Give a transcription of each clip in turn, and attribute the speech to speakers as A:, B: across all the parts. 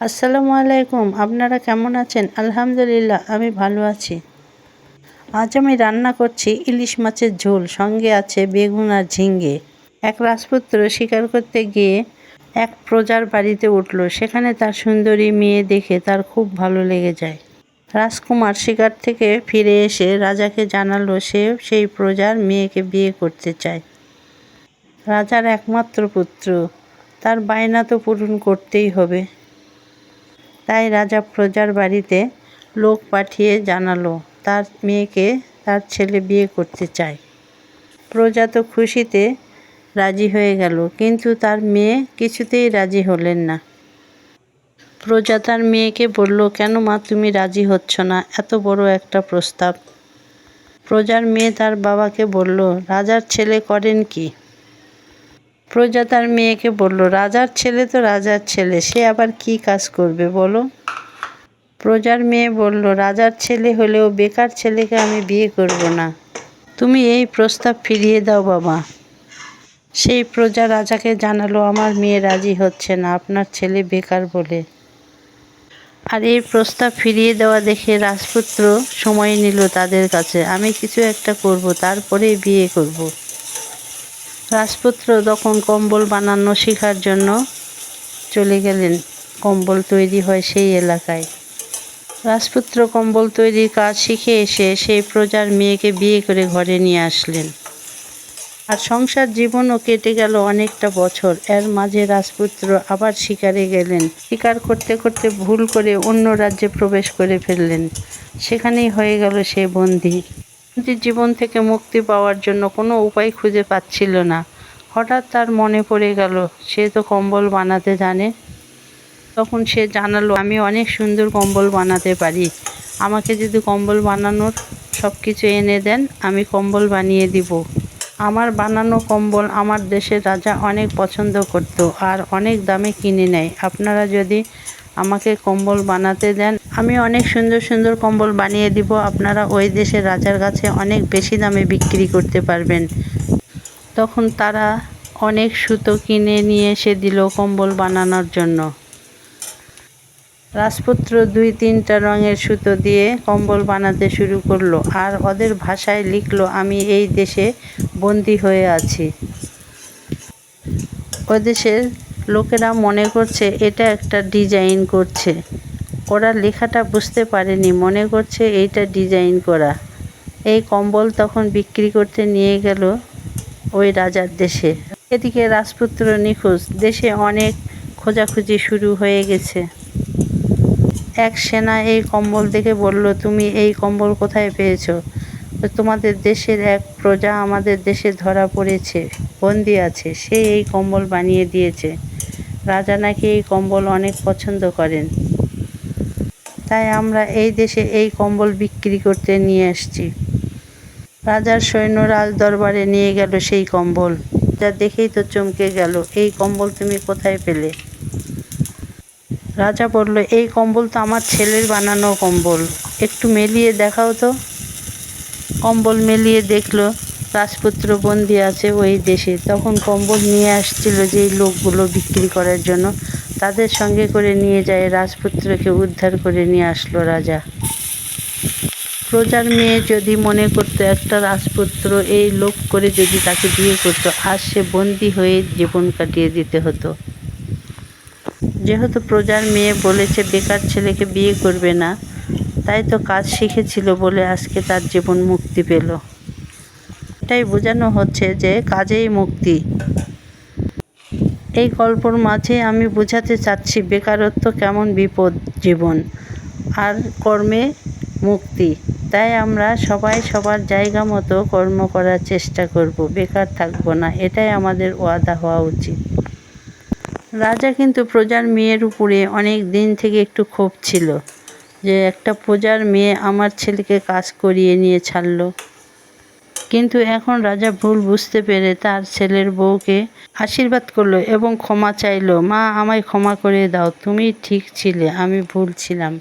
A: আসসালামু আলাইকুম, আপনারা কেমন আছেন? আলহামদুলিল্লাহ, আমি ভালো আছি। আজ আমি রান্না করছি ইলিশ মাছের ঝোল, সঙ্গে আছে বেগুন আর ঝিঙ্গে এক রাজপুত্র শিকার করতে গিয়ে এক প্রজার বাড়িতে উঠল। সেখানে তার সুন্দরী মেয়ে দেখে তার খুব ভালো লেগে যায়। রাজকুমার শিকার থেকে ফিরে এসে রাজাকে জানালো, সে সেই প্রজার মেয়েকে বিয়ে করতে চায়। রাজার একমাত্র পুত্র। তার বায়না তো পূরণ করতেই হবে। তাই রাজা প্রজার বাড়িতে লোক পাঠিয়ে জানালো, তার মেয়েকে তার ছেলে বিয়ে করতে চায়। প্রজা তো খুশিতে রাজি হয়ে গেল, কিন্তু তার মেয়ে কিছুতেই রাজি হলেন না। প্রজা তার মেয়েকে বলল, কেন মা, তুমি রাজি হচ্ছ না? এত বড় একটা প্রস্তাব। প্রজার মেয়ে তার বাবাকে বলল, রাজার ছেলে করেন কি? প্রজা তার মেয়েকে বলল, রাজার ছেলে তো রাজার ছেলে, সে আবার কি কাজ করবে বলো? প্রজার মেয়ে বলল, রাজার ছেলে হলেও বেকার ছেলেকে আমি বিয়ে করব না। তুমি এই প্রস্তাব ফিরিয়ে দাও বাবা। সেই প্রজা রাজাকে জানালো, আমার মেয়ে রাজি হচ্ছে না, আপনার ছেলে বেকার বলে। আর এই প্রস্তাব ফিরিয়ে দেওয়া দেখে রাজপুত্র সময় নিল তাদের কাছে, আমি কিছু একটা করব, তারপরেই বিয়ে করব। রাজপুত্র তখন কম্বল বানানো শেখার জন্য চলে গেলেন। কম্বল তৈরি হয় সেই এলাকায়। রাজপুত্র কম্বল তৈরির কাজ শিখে এসে সেই প্রজার মেয়েকে বিয়ে করে ঘরে নিয়ে আসলেন। আর সংসার জীবনও কেটে গেল অনেকটা বছর। এর মাঝে রাজপুত্র আবার শিকারে গেলেন। শিকার করতে করতে ভুল করে অন্য রাজ্যে প্রবেশ করে ফেললেন। সেখানেই হয়ে গেল সে বন্দি। জীবন থেকে মুক্তি পাওয়ার জন্য কোনো উপায় খুঁজে পাচ্ছিল না। হঠাৎ তার মনে পড়ে গেল, সে তো কম্বল বানাতে জানে। তখন সে জানালো, আমি অনেক সুন্দর কম্বল বানাতে পারি। আমাকে যদি কম্বল বানানোর সব কিছু এনে দেন, আমি কম্বল বানিয়ে দিব। আমার বানানো কম্বল আমার দেশের রাজা অনেক পছন্দ করত আর অনেক দামে কিনে নেয়। আপনারা যদি আমাকে কম্বল বানাতে দেন আমি অনেক সুন্দর সুন্দর কম্বল বানিয়ে দিব। আপনারা ওই দেশের রাজার কাছে অনেক বেশি দামে বিক্রি করতে পারবেন। তখন তারা অনেক সুতো কিনে নিয়ে এসে দিল কম্বল বানানোর জন্য। রাজপুত্র দুই তিনটা রঙের সুতো দিয়ে কম্বল বানাতে শুরু করল আর ওদের ভাষায় লিখলো, আমি এই দেশে বন্দি হয়ে আছি। ও দেশের লোকেরা মনে করছে এটা একটা ডিজাইন করছে। ওরা লেখাটা বুঝতে পারেনি, মনে করছে এইটা ডিজাইন করা। এই কম্বল তখন বিক্রি করতে নিয়ে গেল ওই রাজার দেশে। এদিকে রাজপুত্র নিখোঁজ, দেশে অনেক খোঁজাখুঁজি শুরু হয়ে গেছে। এক সেনা এই কম্বল দেখে বলল, তুমি এই কম্বল কোথায় পেয়েছ? তোমাদের দেশের এক প্রজা আমাদের দেশে ধরা পড়েছে, বন্দি আছে, সে এই কম্বল বানিয়ে দিয়েছে। রাজা নাকি এই কম্বল অনেক পছন্দ করেন। আমরা এই দেশে এই কম্বল বিক্রি করতে নিয়ে আসছি। রাজার সৈন্য রাজ দরবারে নিয়ে গেল সেই কম্বল। যা দেখেই তো চমকে গেল, এই কম্বল তুমি কোথায় পেলে? রাজা বলল, এই কম্বল তো আমার ছেলের বানানো কম্বল। একটু মেলিয়ে দেখাও তো। কম্বল মেলিয়ে দেখল রাজপুত্র বন্দি আছে ওই দেশে। তখন কম্বল নিয়ে আসছিল যেই লোকগুলো বিক্রি করার জন্য। তাদের সঙ্গে করে নিয়ে যায় রাজপুত্রকে উদ্ধার করে নিয়ে আসলো রাজা। প্রজার মেয়ে যদি মনে করতো একটা রাজপুত্র এই লোক করে যদি তাকে বিয়ে করতো আর সে বন্দি হয়ে জীবন কাটিয়ে দিতে হতো। যেহেতু প্রজার মেয়ে বলেছে বেকার ছেলেকে বিয়ে করবে না, তাই তো কাজ শিখেছিল বলে আজকে তার জীবন মুক্তি পেল। এটাই বোঝানো হচ্ছে যে কাজেই মুক্তি। এই গল্পর মাঝে আমি বোঝাতে চাচ্ছি বেকারত্ব কেমন বিপদ জীবন আর কর্মে মুক্তি। তাই আমরা সবাই সবার জায়গা মতো কর্ম করার চেষ্টা করব, বেকার থাকব না, এটাই আমাদের ওয়াদা হওয়া উচিত। রাজা কিন্তু প্রজার মেয়ের উপরে অনেক দিন থেকে একটু ক্ষোভ ছিল যে একটা প্রজার মেয়ে আমার ছেলেকে কাজ করিয়ে নিয়ে ছাড়লো। কিন্তু এখন রাজা ভুল বুঝতে পেরে তার ছেলের বউকে আশীর্বাদ করল এবং ক্ষমা চাইলো। মা, আমায় ক্ষমা করে দাও, তুমি ঠিক ছিলে, আমি ভুল ছিলাম।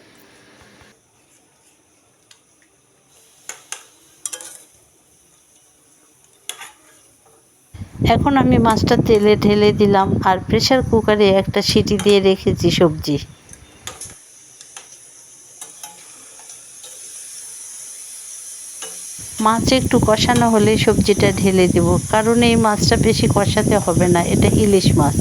A: এখন আমি মাছটা তেলে ঢেলে দিলাম আর প্রেশার কুকারে একটা সিটি দিয়ে রেখেছি সবজি। মাছ একটু কষানো হলে সবজিটা ঢেলে দেব। কারণ এই মাছটা বেশি কষাতে হবে না, এটা ইলিশ মাছ।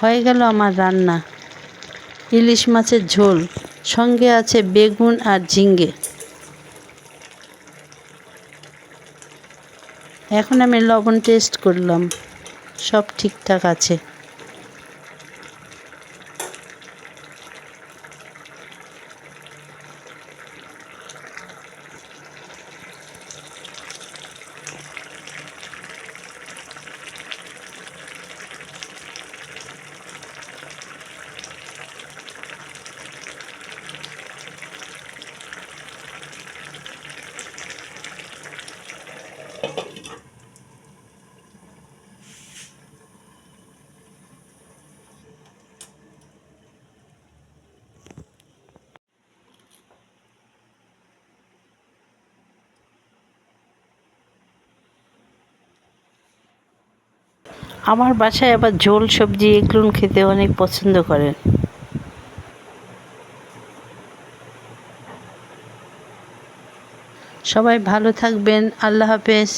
A: হয়ে গেল আমার রান্না। ইলিশ মাছের ঝোল, সঙ্গে আছে বেগুন আর ঝিঙ্গে এখন আমি লবণ টেস্ট করলাম। সব ঠিকঠাক আছে। আমার বাসায় আবার ঝোল, সবজি এগুলো খেতে অনেক পছন্দ করেন। সবাই ভালো থাকবেন, আল্লাহ হাফেজ।